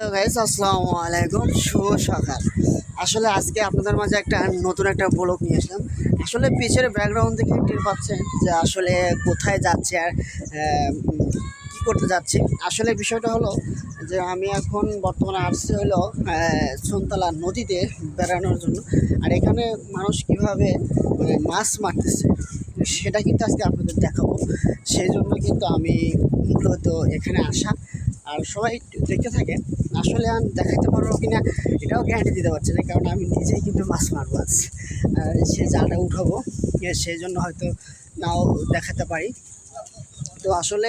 Guys আসসালামু আলাইকুম। শুভ সকাল। আসলে আজকে আপনাদের মাঝে একটা নতুন একটা ব্লগ নিয়ে আসলাম। আসলে পিছের ব্যাকগ্রাউন্ড থেকে টের পাচ্ছেন যে আসলে কোথায় যাচ্ছে আর কি করতে যাচ্ছি। আসলে বিষয়টা হলো যে আমি এখন বর্তমানে আসছি হলো সুনতলা নদীতে বেড়ানোর জন্য। আর এখানে মানুষ কীভাবে মানে মাছ মারতেছে, সেটা কিন্তু আজকে আপনাদের দেখাবো। সেই জন্য কিন্তু আমি মূলত এখানে আসা। আর সবাই দেখতে থাকে আসলে আমি দেখাতে পারব কি না এটাও গ্যারান্টি দিতে পারছি না, কারণ আমি নিজেই কিন্তু মাছ মারবো আজ। সে জালটা উঠাবো সেই জন্য হয়তো নাও দেখাতে পারি। তো আসলে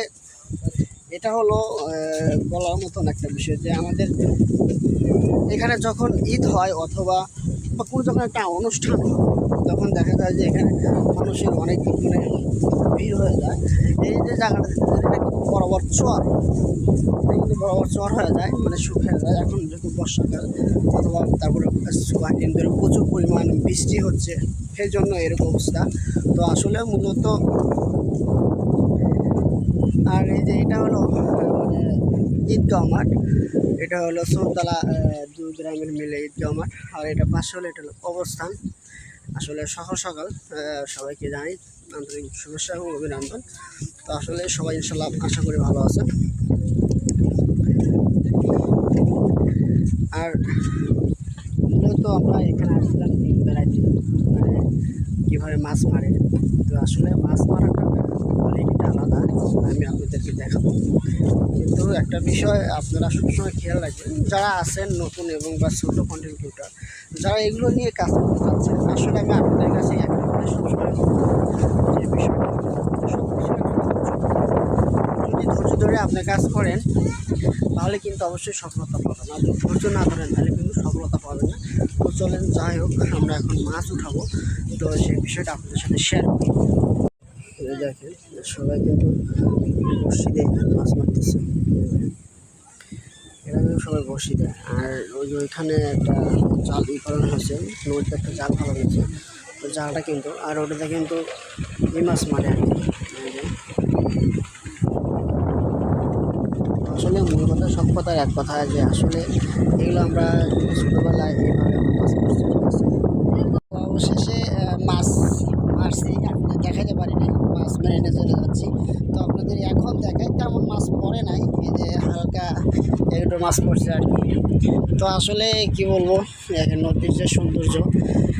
এটা হলো বলার মতন একটা বিষয় যে আমাদের এখানে যখন ঈদ হয় অথবা বা কোনো যখন একটা অনুষ্ঠান হয় তখন দেখা যায় যে এখানে মানুষের অনেক মানে ভিড় হয়ে যায়। এই যে জায়গাটা বরাবর চর। কিন্তু বরাবর চর হয়ে যায় মানে শুকিয়ে যায়। এখন যেহেতু বর্ষাকাল অথবা তারপরে কয়েকদিন ধরে প্রচুর পরিমাণ বৃষ্টি হচ্ছে সেই জন্য এরকম অবস্থা। তো আসলে মূলত আর এই যে এটা হলো মানে ঈদগাহ মাঠ। এটা হলো সোমতলা আহ, দু গ্রামের মিলে ঈদগাহ মাঠ। আর এটা পাশে হলো এটা হলো অবস্থান আসলে সকাল সকাল সবাইকে জানাই আন্তরিক শুভেচ্ছা এবং অভিনন্দন। তো আসলে সবাই ইনশাল্লাহ আশা করি ভালো আছে আর মূলত আমরা এখানে আসছিলাম বেড়াইতে মানে কীভাবে মাছ মারে। তো আসলে মাছ মারাটা আলাদা, আমি আপনাদেরকে দেখাবো। কিন্তু একটা বিষয় আপনারা সবসময় খেয়াল রাখবেন, যারা আছেন নতুন এবং বা ছোটো কন্টেন্ট ক্রিয়েটার যারা এগুলো নিয়ে কাজ করতে চাচ্ছেন, আসলে আমি আপনাদের কাছে যদি ধৈর্য ধরে আপনি কাজ করেন, তাহলে কিন্তু অবশ্যই সফলতা পাবেন। আর যদি ধৈর্য না ধরেন, তাহলে কিন্তু সফলতা পাবেন না। তো চলেন, যাই হোক, আমরা এখন মাছ উঠাবো। তো সেই বিষয়টা আপনাদের সাথে শেয়ার করি এই দেখেন সবাই কিন্তু বসি দিয়ে, মাছ মারতেছে। এরা কিন্তু সবাই দেয়। আর ওই যে ওইখানে একটা জাল ই করানো হয়েছে, নদীতে একটা জাল ফেলানো হয়েছে। ওই জালটা কিন্তু, আর ওটাতে কিন্তু এই মাছ মারে আর কি। আসলে মূল কথা, সব কথার এক কথা যে আসলে এগুলো আমরা ছোটোবেলায় এইভাবে মাছ? অবশেষে মাছ মারছি আপনাদের দেখাতে পারি নাই মাছ চলে যাচ্ছি। তো আপনাদের এখন দেখাই, তেমন মাছ পড়ে নাই, এই যে হালকা একটু মাছ পড়ছে আর কি। তো আসলে কি বলব নদীর যে সৌন্দর্য,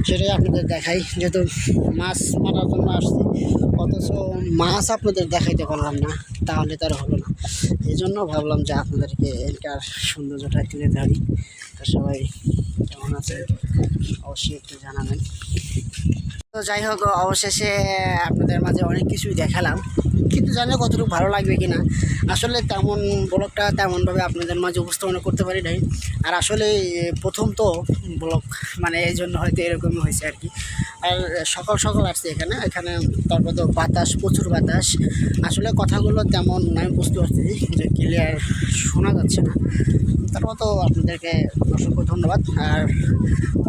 সেটাই আপনাদের দেখাই। যেহেতু মাছ মারার জন্য আসছি, অথচ মাছ আপনাদের দেখাইতে পারলাম না, তাহলে তার হলো না। এই জন্য ভাবলাম যে আপনাদেরকে এটার সৌন্দর্যটা তুলে ধরি। তো সবাই কেমন আছে অবশ্যই একটু জানাবেন। তো যাই হোক, অবশেষে আপনাদের মাঝে অনেক কিছুই দেখালাম। কিন্তু জানি কতটুকু ভালো লাগবে কি না আসলে তেমন ব্লগটা তেমনভাবে আপনাদের মাঝে উপস্থাপনা করতে পারি নাই। আর আসলে প্রথম তো ব্লগ মানে এই জন্য হয়তো এরকমই হয়েছে আর কি। আর সকাল সকাল আসছে এখানে। এখানে তারপর তো বাতাস, প্রচুর বাতাস। আসলে কথাগুলো তেমন আমি বুঝতে পারছি যে ক্লিয়ার শোনা যাচ্ছে না। তারপর তো আপনাদেরকে অসংখ্য ধন্যবাদ। আর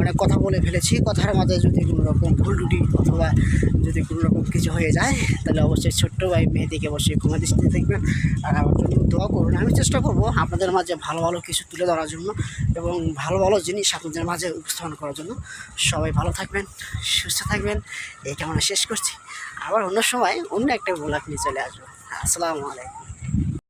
অনেক কথা বলে ফেলেছি। কথার মাঝে যদি কোনো রকম ভুল টুটি অথবা যদি কোনো রকম কিছু হয়ে যায়, তাহলে অবশ্যই ছোট্ট ভাই মেয়েদিকে অবশ্যই ক্ষমা দৃষ্টিতে দেখবেন। আর আমার জন্য দোয়া করবেন। আমি চেষ্টা করব আপনাদের মাঝে ভালো ভালো কিছু তুলে ধরার জন্য এবং ভালো ভালো জিনিস আপনাদের মাঝে উপস্থাপন করার জন্য। সবাই ভালো থাকবেন। সুস্থ থাকবেন। এই কামনা শেষ করছি। আবার অন্য সময় অন্য একটা গোলাপ নিয়ে চলে আসব। আসসালামু আলাইকুম।